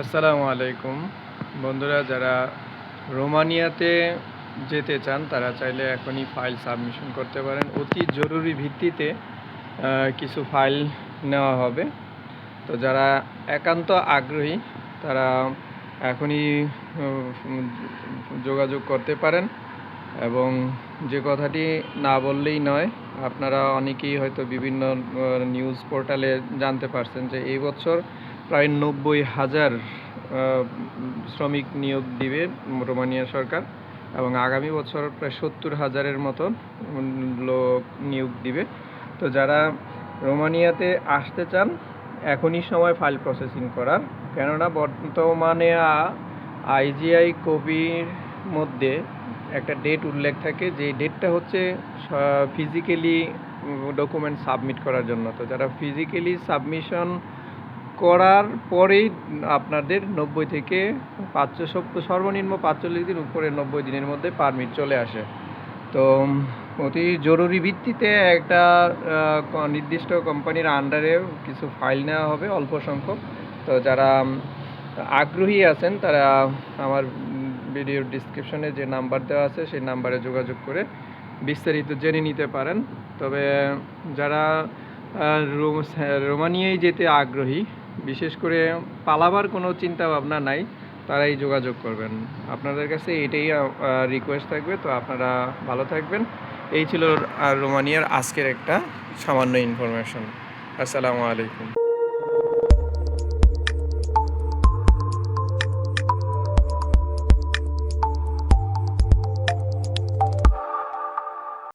আসসালামু আলাইকুম। বন্ধুরা, যারা রোমানিয়াতে যেতে চান, তারা চাইলে এখনই ফাইল সাবমিশন করতে পারেন। অতি জরুরি ভিত্তিতে কিছু ফাইল নেওয়া হবে। তো যারা একান্ত আগ্রহী, তারা এখনই যোগাযোগ করতে পারেন এবং যে কথাটি না বললেই নয়, আপনারা অনেকেই হয়তো বিভিন্ন নিউজ পোর্টালে জানতে পারছেন যে এই বছর প্রায় নব্বই হাজার শ্রমিক নিয়োগ দিবে রোমানিয়া সরকার এবং আগামী বছর প্রায় সত্তর হাজারের মতো লোক নিয়োগ দিবে। তো যারা রোমানিয়াতে আসতে চান, এখনই সময় ফাইল প্রসেসিং করার। কেননা বর্তমানে আইজিআই কপির মধ্যে একটা ডেট উল্লেখ থাকে, যে ডেটটা হচ্ছে ফিজিক্যালি ডকুমেন্ট সাবমিট করার জন্য। তো যারা ফিজিক্যালি সাবমিশন করার পরেই আপনাদের নব্বই থেকে পাঁচশো সপ্তাহ সর্বনিম্ন পাঁচচল্লিশ দিন, উপরে নব্বই দিনের মধ্যে পারমিট চলে আসে। তো, অতি জরুরি ভিত্তিতে একটা নির্দিষ্ট কোম্পানির আন্ডারে কিছু ফাইল নেওয়া হবে অল্প সংখ্যক। তো যারা আগ্রহী আছেন, তারা আমার ভিডিওর ডিসক্রিপশনে যে নাম্বার দেওয়া আছে, সেই নাম্বারে যোগাযোগ করে বিস্তারিত জেনে নিতে পারেন। তবে, যারা রোম- রোমানিয়ায় যেতে আগ্রহী বিশেষ করে পালাবার কোনো চিন্তা ভাবনা নাই, তারাই যোগাযোগ করবেন। আপনাদের কাছে এটাই রিকোয়েস্ট থাকবে, তো আপনারা ভালো থাকবেন। এই ছিল আর রোমানিয়ার আজকের একটা সামান্য ইনফরমেশন আসসালামু আলাইকুম।